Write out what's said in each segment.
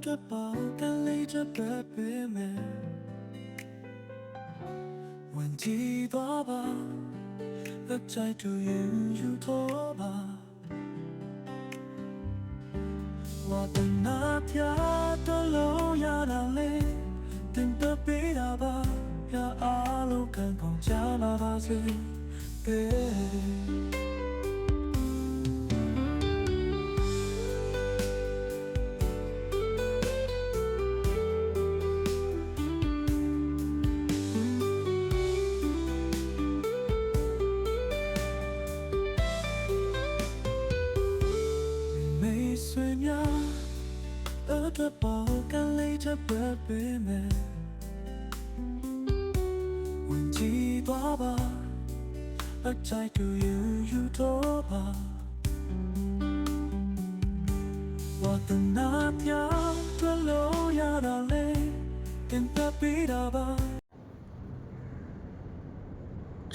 အတွက်ပါကလေးချက်ပဲပေးမယ်ဝင်ကြည့်သွားပါလက်ချိုက်တူရင်ယူတော့ပါဝတ်နာပြတော့လို့ရတာလေတင်တပေးတာပါရအားလုံးခံကုန်ကြလာပါစေ Babe ချက်ပတ်ပေးမယ်ဝင်ကြည့်သွားပါအချိုက်တူယူယူတော့ပါဝတ်တနာပြောင်းထွက်လို့ရတော့လေသင်ပြပေးတာပါ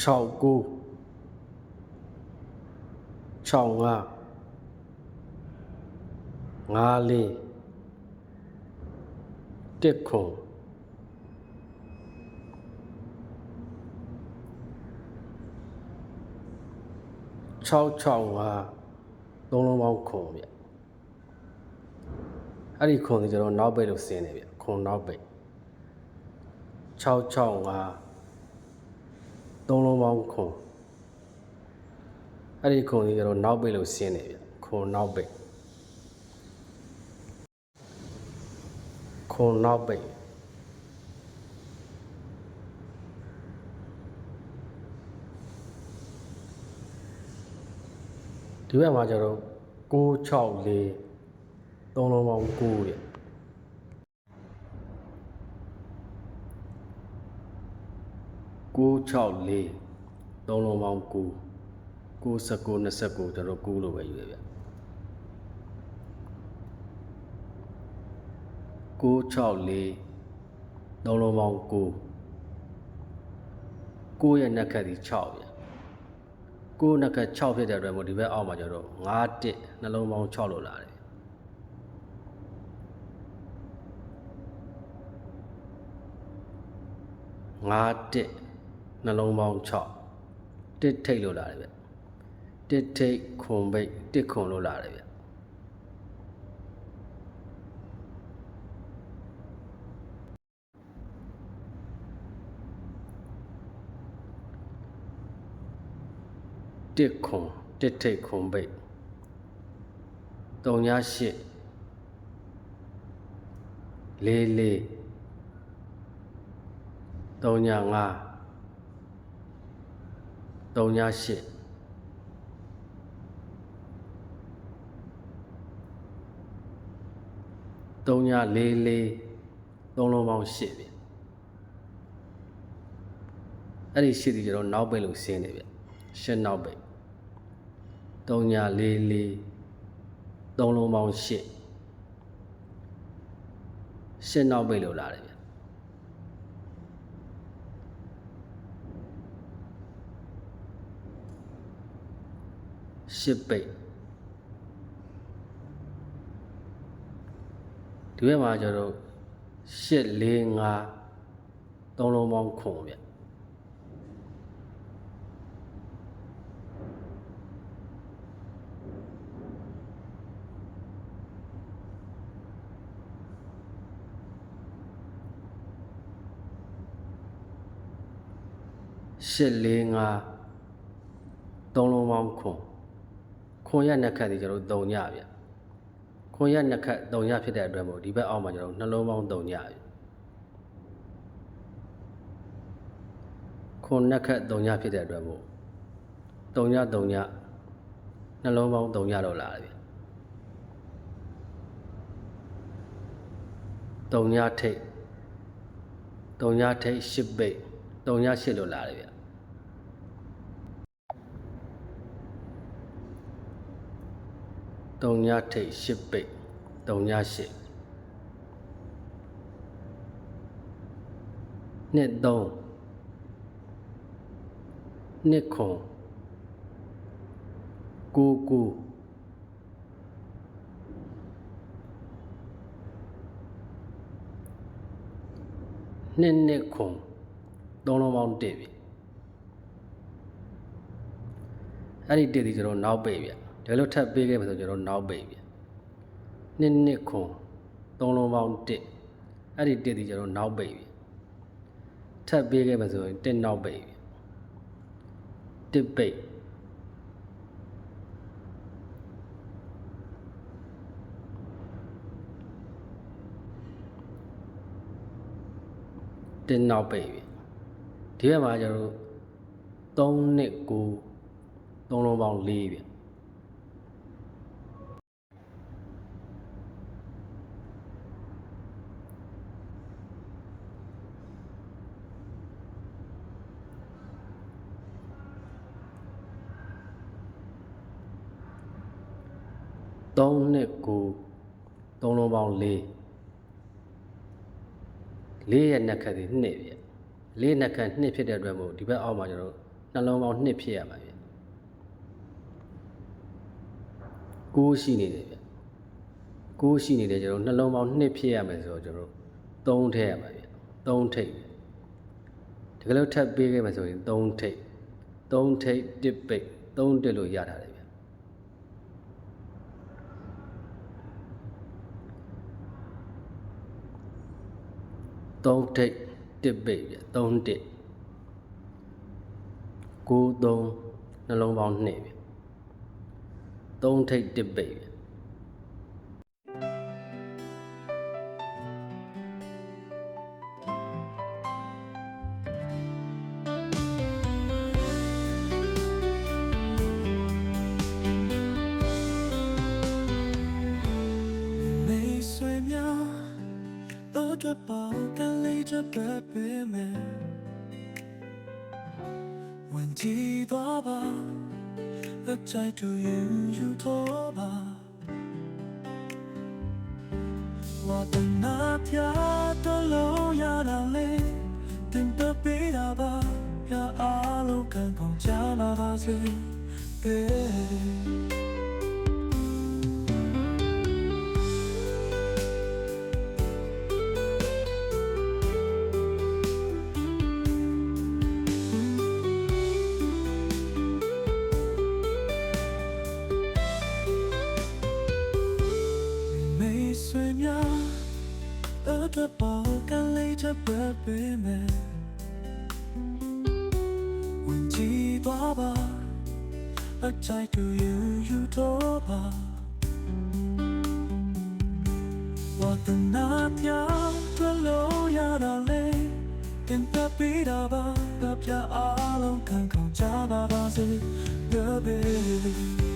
69 65 54 စ်ခွန်665သုံးလုံးပေါင်းခွန်ဗျအဲ့ဒီခွန်ကြီးကျွန်တော်နောက်ပိတ်လို့ဆင်းနေဗျခွန်နောက်ပိတ်665သုံးလုံးပေါင်းခွန်အဲ့ဒီခွန်ကြီးကတော့နောက်ပိတ်လို့ဆင်းနေဗျခွန်နောက်ပိတ် ခွန်နောက်ပိတ်ဒီဘက်မှာကျတော့664သုံးလုံးပေါင်း9ဗျ664သုံးလုံးပေါင်း9 69 29ကျွန်တော်9လို့ပဲယူရဗျ 664သုံးလုံးပေါင်း9 9ရဲ့နှက်ခတ်ဒီ6ဗျ9နှက်ခတ်6ဖြစ်တဲ့အတွက်မို့ဒီဘက်အောက်မှာကျတော့9တစ်နှလုံးပေါင်း6လို့လာတယ်9တစ်နှလုံးပေါင်း6တစ်ထိတ်လို့လာတယ်ဗျတစ်ထိတ်ခွန်ပိတ်တစ်ခွန်လို့လာတယ်ဗျ တစ်ခွန်တစ်ထိတ်ခွန်ပိတ်3ည8လေးလေး3ည5 3ည8 3ည4 4သုံးလုံးပေါင်း8ဗျအဲ့ဒီ8ဒီကျတော့နောက်ပိတ်လို့ဆင်းနေဗျ8နောက်ပိတ် 3ည4 4သုံးလုံးပေါင်း8 8နောက်ပိတ်လို့လာတယ်ဗျ8ပိတ်ဒီဘက်မှာကျတော့8 4 5သုံးလုံးပေါင်းခွန်ဗျ 8 4 5သုံးလုံးပေါင်းခွန်ခွန်ရနှစ်ခတ်ဒီကျတော့3ညဗျခွန်ရနှစ်ခတ်3ညဖြစ်တဲ့အတွက်မို့ဒီဘက်အောက်မှာကျတော့နှလုံးပေါင်း3ညဗျခွန်နှစ်ခတ်3ညဖြစ်တဲ့အတွက်မို့3ည3ညနှလုံးပေါင်း3ညတော့လာတယ်ဗျ3ညထိတ်3ညထိတ်10ပိတ်3ည10လို့လာတယ်ဗျ 3ညထိတ်10ပိတ်3ည10နှစ်3နှစ်ခွန်ကိုကိုနှစ်နှစ်ခွန်သုံးလုံးပေါင်း1ပြီအဲ့ဒီ1ဒီကျွန်တော်နောက်ပိတ်ဗျ ဒီလိုထပ်ပေးခဲ့မှဆိုကျွန်တော်နောက်ပိတ်ဗျနှစ်နှစ်ခွန်သုံးလုံးပေါင်း1အဲ့ဒီ1ဒီကျွန်တော်နောက်ပိတ်ပြီထပ်ပေးခဲ့မှဆိုရင်1နောက်ပိတ်ပြီ1ပိတ်တင်းနောက်ပိတ်ပြီဒီဘက်မှာကျတော့3နှစ်9 3လုံးပေါင်း4ပြီ 3နှစ်9 3လုံးပေါင်း4လေးရဲ့နှစ်ခတ်ဒီနှစ်ပြလေးနှစ်ခတ်နှစ်ဖြစ်တဲ့အတွက်မို့ဒီဘက်အောက်မှာကျွန်တော်နှလုံးပေါင်းနှစ်ဖြစ်ရမှာပြကိုးရှိနေတယ်ပြကိုးရှိနေတယ်ကျွန်တော်နှလုံးပေါင်းနှစ်ဖြစ်ရမယ်ဆိုတော့ကျွန်တော်သုံးထည့်ရမှာပြသုံးထိပ်ဒီကလေးထပ်ပေးခဲ့မယ်ဆိုရင်သုံးထိပ်သုံးထိပ်တစ်ပိတ်သုံးတစ်လို့ရတာ tôn trị tiếp bị tôn trị cú tôn nó luôn vòng nệm. Tôn trị tiếp bị goodbye. จะเปิดเปิดแม่วันที่บ้าบ้าและใจตัวอยู่อยู่ทบาว่าแต่นาพยาตลอยานาเลถึงตะปีดาบาอย่าอาลูกกันของจ้ามาบาสิเป้ the ball can later but be me When ti baba I tie to you you to ba What the night ya to lo ya da le In the be da ba da ya alone can come ja ba ba se the baby